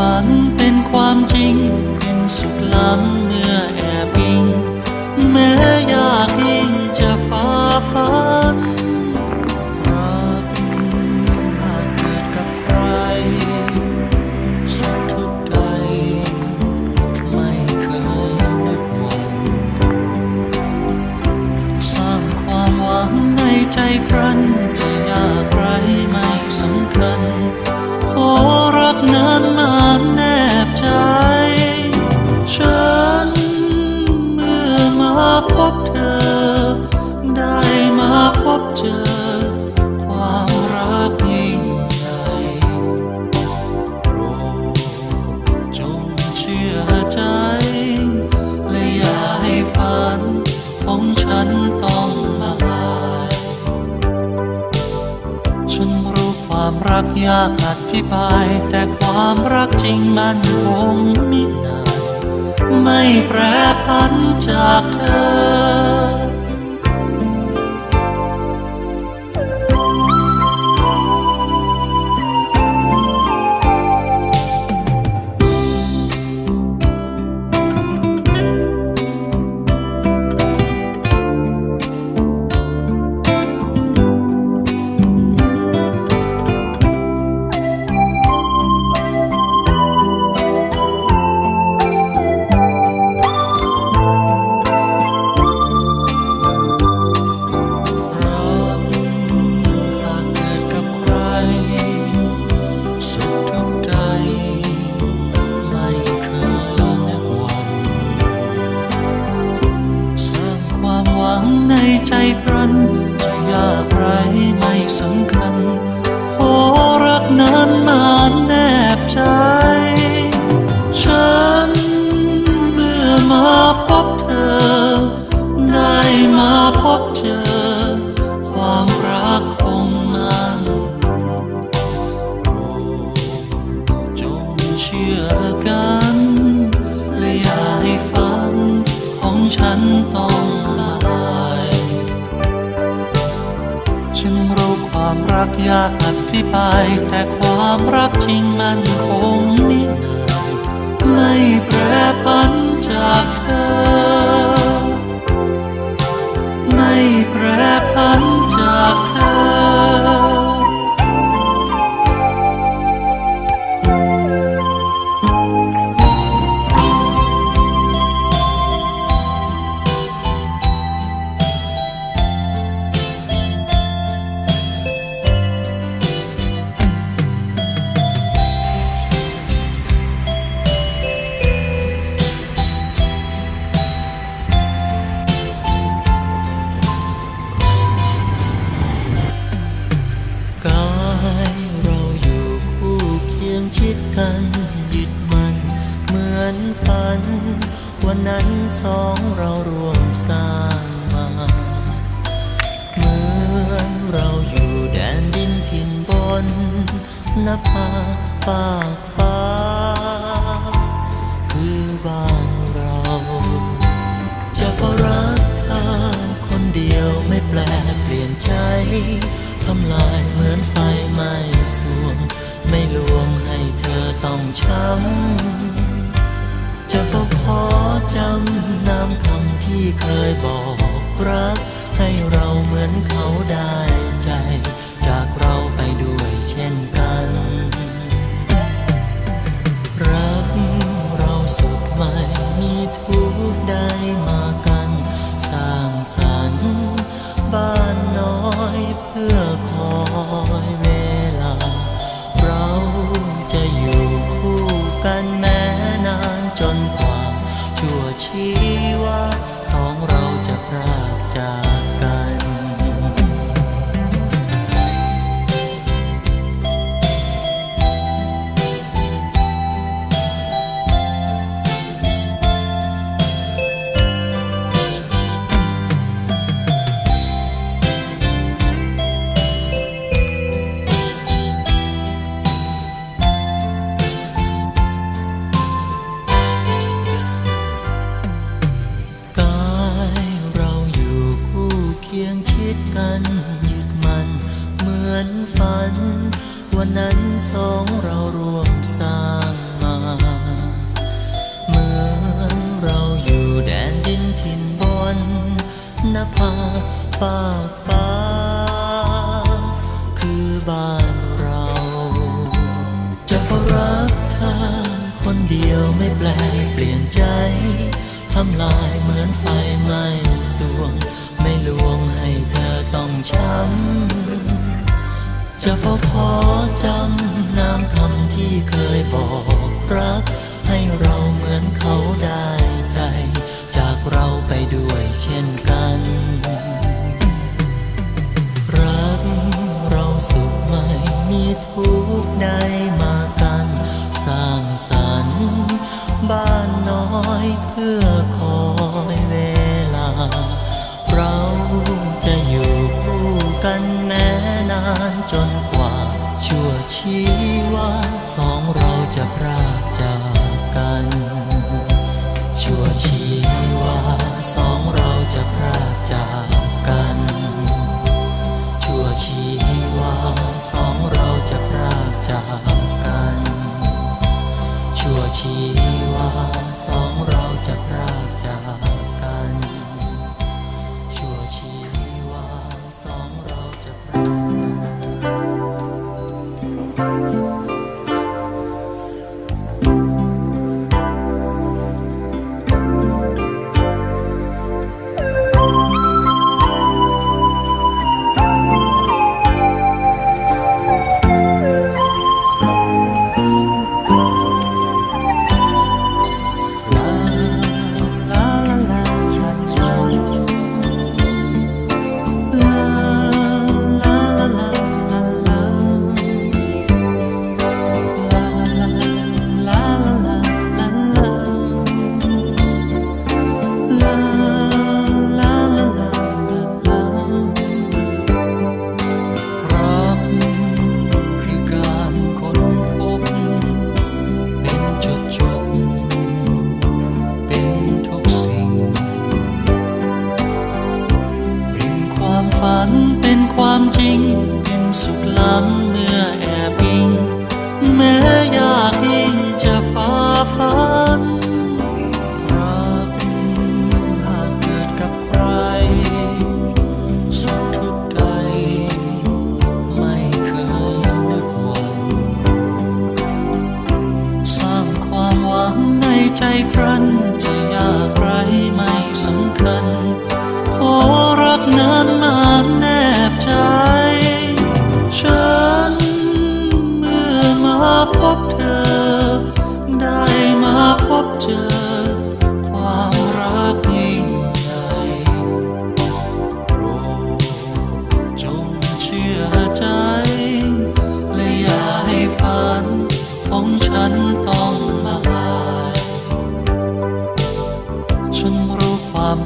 ฝันเป็นความจริง เป็นสุขล้ำเมื่อแพบเธอ ได้มาพบเจอ ความรักยิ่งใหญ่โปรดจงเชื่อใจ และอย่าให้ฝันของฉันต้องมาลายฉันรู้ความรักยากอธิบาย แต่ความรักจริงมันคงมิได้ ไม่แปรพันจากเธอ ยากอธิบาย แต่ความรักจริงมัน นภาฝากฟ้า คือบ้านเรา จะเฝ้ารักเธอคนเดียวไม่แปลเปลี่ยนใจทำลายเหมือนไฟไหม้สวง ไม่ลวงให้เธอต้องช้ำ จะเฝ้าขอจำนามคำที่เคยบอกรัก ให้เราเหมือนเขาได้ใจ จากเราไปด้วยเช่นกัน เปลี่ยนใจทำลายเหมือนไฟไหม้สวง ไม่ลวงให้เธอต้องช้ำ จะเฝ้าขอจำนามคำที่เคยบอกรัก ให้เราเหมือนเขาได้ใจ จากเราไปด้วยเช่น จนกว่า ชั่วชีวาสองเราจะพรากจากกัน ชั่วชีวาสองเราจะพรากจากกัน ชั่วชีวาสองเราจะพรากจากกัน ชั่วชีวาสองเราจะพรากจาก cafafa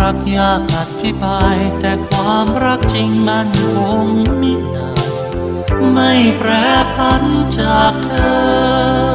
รักยากอธิบาย แต่ความรักจริงมันคงมินานไม่แปรพันจากเธอ